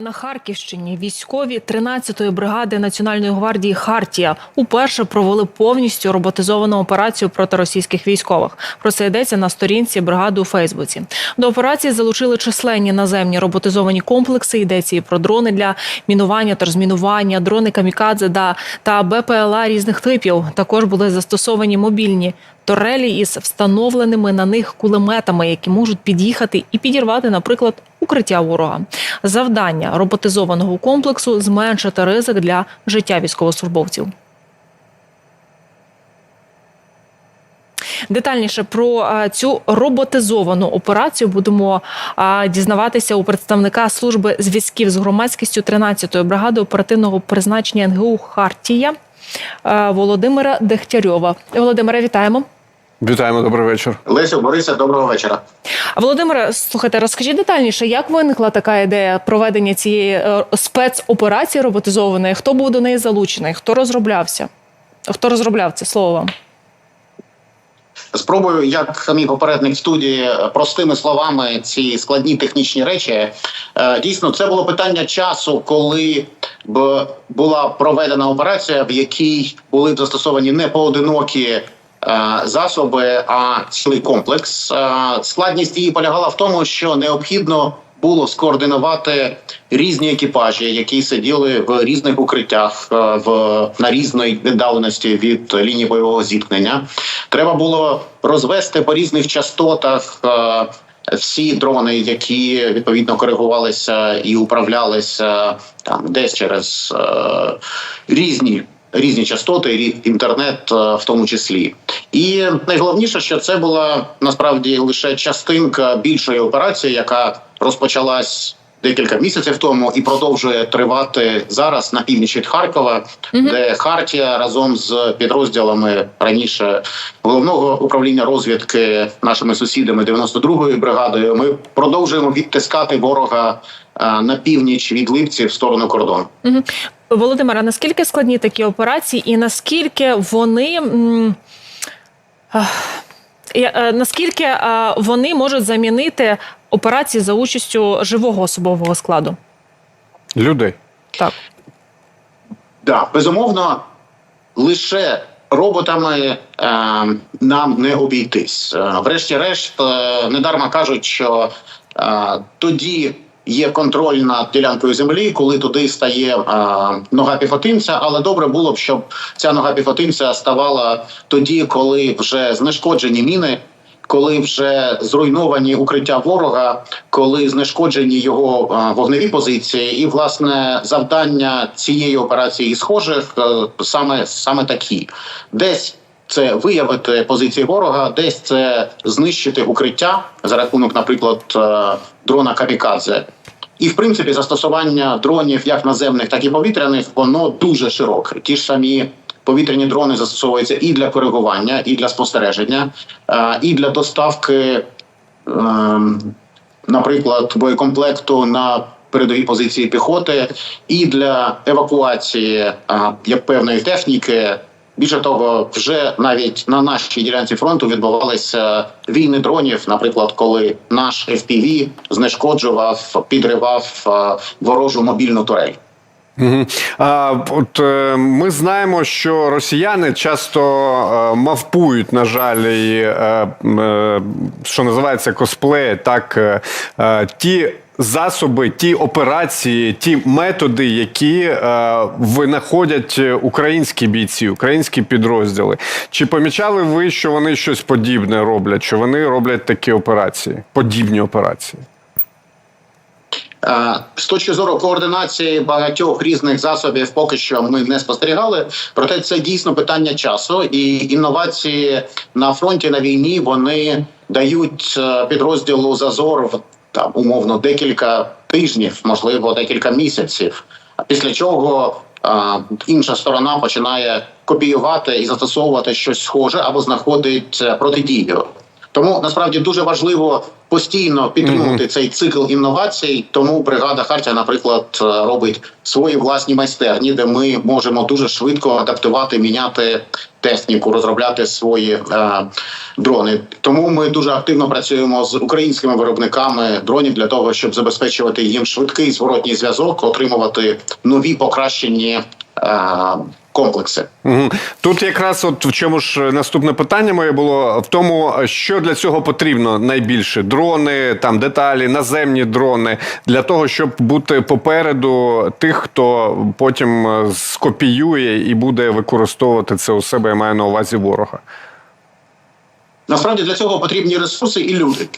На Харківщині військові 13-ї бригади Національної гвардії Хартія уперше провели повністю роботизовану операцію проти російських військових. Про це йдеться на сторінці бригади у Фейсбуці. До операції залучили численні наземні роботизовані комплекси. Йдеться і про дрони для мінування та розмінування, дрони камікадзе та БПЛА різних типів. Також були застосовані мобільні турелі із встановленими на них кулеметами, які можуть під'їхати і підірвати, наприклад, укриття ворога. Завдання роботизованого комплексу зменшити ризик для життя військовослужбовців. Детальніше про цю роботизовану операцію будемо дізнаватися у представника служби зв'язків з громадськістю 13-ї бригади оперативного призначення НГУ Хартія Володимира Дегтярьова. Володимире, вітаємо. Вітаємо, добрий вечір. Лесю Бориса, доброго вечора. А, Володимире, слухайте, розкажіть детальніше, як виникла така ідея проведення цієї е, спецоперації роботизованої? Хто був до неї залучений? Хто розроблявся? Хто розробляв це слово вам? Спробую, як мій попередник в студії, простими словами ці складні технічні речі. Е, Дійсно, це було питання часу, коли б була проведена операція, в якій були б застосовані не поодинокі е, засоби, а цілий комплекс. Е, Складність її полягала в тому, що необхідно було скоординувати різні екіпажі, які сиділи в різних укриттях е, в на різної віддаленості від лінії бойового зіткнення. Треба було розвести по різних частотах. е, Всі дрони, які відповідно коригувалися і управлялися там десь через е, різні різні частоти, інтернет, е, в тому числі. І найголовніше, що це була насправді лише частинка більшої операції, яка розпочалась декілька місяців тому і продовжує тривати зараз на північ від Харкова, де Хартія разом з підрозділами раніше головного управління розвідки нашими сусідами 92-ї бригадою. Ми продовжуємо відтискати ворога е, на північ від Липці в сторону кордону. Мгм. Володимира, наскільки складні такі операції, і наскільки вони. е, Наскільки е, вони можуть замінити операції за участю живого особового складу? Людей. Так. Да, безумовно, лише роботами е, нам не обійтись. Е, врешті-решт, е, недарма кажуть, що е, тоді є контроль над ділянкою землі, коли туди стає е, нога піхотинця. Але добре було б, щоб ця нога піхотинця ставала тоді, коли вже знешкоджені міни. Коли вже зруйновані укриття ворога, коли знешкоджені його е, вогневі позиції, і власне завдання цієї операції схожих е, саме саме такі, десь це виявити позиції ворога, десь це знищити укриття за рахунок, наприклад, дрона Камікадзе. І в принципі застосування дронів як наземних, так і повітряних, воно дуже широке. Ті ж самі повітряні дрони застосовуються і для коригування, і для спостереження, е, і для доставки, ем, наприклад, боєкомплекту на передові позиції піхоти, і для евакуації е, певної техніки. Більше того, вже навіть на нашій ділянці фронту відбувалися війни дронів. Наприклад, коли наш FPV знешкоджував, підривав е, ворожу мобільну турель. От е, ми знаємо, що росіяни часто е, мавпують, на жаль, і, е, що називається косплеї, так ті. Засоби, ті операції, ті методи, які е, винаходять українські бійці, українські підрозділи. Чи помічали ви, що вони щось подібне роблять? Що вони роблять такі операції, подібні операції? Е, З точки зору координації багатьох різних засобів, поки що ми не спостерігали. Проте це дійсно питання часу, і інновації на фронті на війні вони дають е, підрозділу зазор в там умовно декілька тижнів, можливо, декілька місяців. Після чого е, інша сторона починає копіювати і застосовувати щось схоже або знаходить протидію. Тому насправді дуже важливо постійно підтримувати цей цикл інновацій. Тому бригада Хартія, наприклад, е, робить свої власні майстерні, де ми можемо дуже швидко адаптувати, міняти техніку, розробляти свої е, дрони. Тому ми дуже активно працюємо з українськими виробниками дронів для того, щоб забезпечувати їм швидкий зворотній зв'язок, отримувати нові покращені комплекси. Тут якраз от в чому ж наступне питання моє було в тому, що для цього потрібно найбільше дрони, там деталі, наземні дрони для того, щоб бути попереду тих, хто потім е, скопіює і буде використовувати це у себе. Я маю на увазі ворога. Насправді для цього потрібні ресурси і люди.